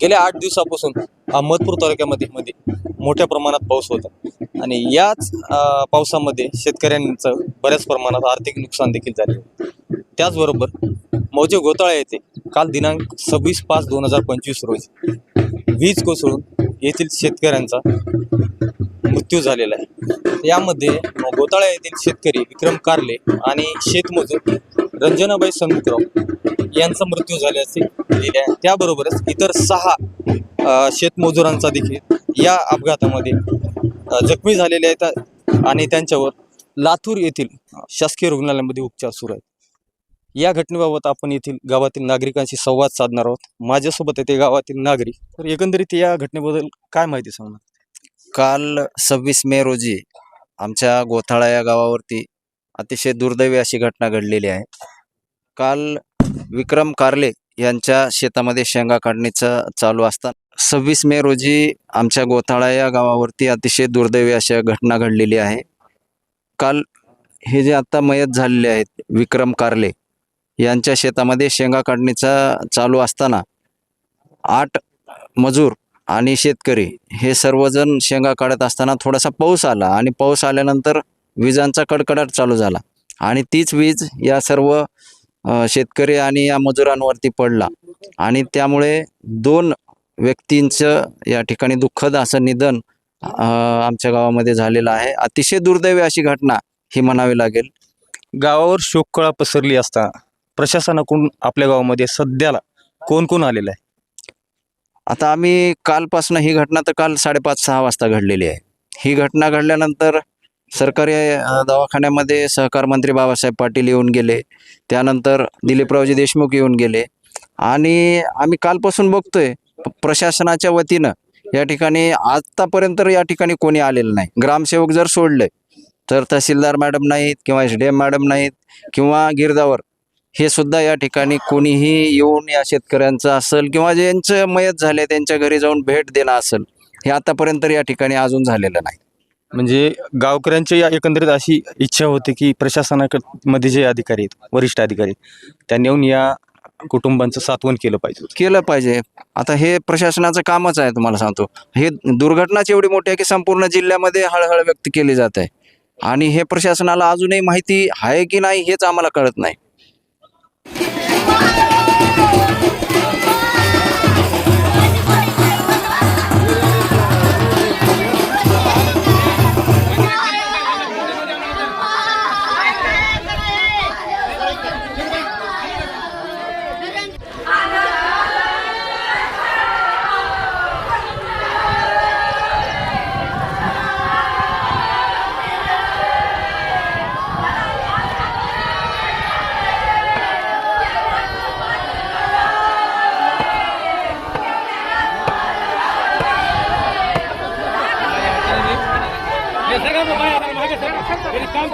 गेल्या आठ दिवसापासून अहमदपूर तालुक्यामध्ये मध्ये मोठ्या प्रमाणात पाऊस होता. आणि याच पावसामध्ये शेतकऱ्यांचं बऱ्याच प्रमाणात आर्थिक नुकसान देखील झाले त्याचबरोबर मौजे घोटाळा येथे काल दिनांक सव्वीस पाच दोन हजार पंचवीस रोजी वीज कोसळून येथील शेतकऱ्यांचा मृत्यू झालेला आहे. यामध्ये गोताळा येथील शेतकरी विक्रम कारले आणि शेतमजूर रंजनाबाई संतराव यांचा मृत्यू झाल्याचे लिहिले आहे त्याबरोबरच इतर सहा शेतमजुरांचा देखील या अपघातामध्ये जखमी झालेले आहेत आणि त्यांच्यावर लातूर येथील शासकीय रुग्णालयामध्ये उपचार सुरू आहेत. या घटनेबाबत आपण येथील गावातील नागरिकांशी संवाद साधणार आहोत. माझ्यासोबत येथे गावातील नागरिक. तर एकंदरीत या घटनेबद्दल काय माहिती सांगणार? काल सव्वीस मे रोजी आमच्या गोथाळा या गावावरती अतिशय दुर्दैवी अशी घटना घडलेली आहे. काल विक्रम कारले यांच्या शेतामध्ये शेंगा काढणीचं चालू असताना सव्वीस मे रोजी आमच्या गोथाळा या गावावरती अतिशय दुर्दैवी अशा घटना घडलेली आहे. काल हे जे आता मयत झालेले आहेत विक्रम कारले यांच्या शेतामध्ये शेंगा काढणीचा चालू असताना आठ मजूर आणि शेतकरी हे सर्वजण शेंगा काढत असताना थोडासा पाऊस आला आणि पाऊस आल्यानंतर विजांचा कडकडाट चालू झाला आणि तीच वीज या सर्व शेतकरी आणि या मजुरांवरती पडला. आणि त्यामुळे दोन व्यक्तींचं या ठिकाणी दुःखद असं निधन आमच्या गावामध्ये झालेलं आहे. अतिशय दुर्दैवी अशी घटना ही म्हणावी लागेल. गावावर शोककळा पसरली असता प्रशासनाकडून आपल्या गावामध्ये सध्याला कोण कोण आलेलं आहे? आता आम्ही कालपासून ही घटना तर काल साडेपाच सहा वाजता घडलेली आहे. ही घटना घडल्यानंतर सरकारी दवाखान्यामध्ये सहकार मंत्री बाबासाहेब पाटील येऊन गेले. त्यानंतर दिलीपरावजी देशमुख येऊन गेले. आणि आम्ही कालपासून बघतोय प्रशासनाच्या वतीनं या ठिकाणी आत्तापर्यंत या ठिकाणी कोणी आलेलं नाही. ग्रामसेवक जर सोडले तर तहसीलदार मॅडम नाहीत किंवा एस डी एम मॅडम नाहीत किंवा गिरदावर हे सुद्धा या ठिकाणी कोणीही येऊन या शेतकऱ्यांचं असेल किंवा ज्यांचं मयत झाले त्यांच्या घरी जाऊन भेट देणं असेल हे आतापर्यंत या ठिकाणी अजून झालेलं नाही. म्हणजे गावकऱ्यांची या एकंदरीत अशी इच्छा होती की प्रशासनामध्ये जे अधिकारी आहेत वरिष्ठ अधिकारी त्यांनी येऊन या कुटुंबांचं सात्वन केलं पाहिजे केलं पाहिजे. आता हे प्रशासनाचं कामच आहे तुम्हाला सांगतो. हे दुर्घटनाच एवढी मोठी आहे की संपूर्ण जिल्ह्यामध्ये हळहळ व्यक्त केली जात आहे. आणि हे प्रशासनाला अजूनही माहिती आहे की नाही हेच आम्हाला कळत नाही. काम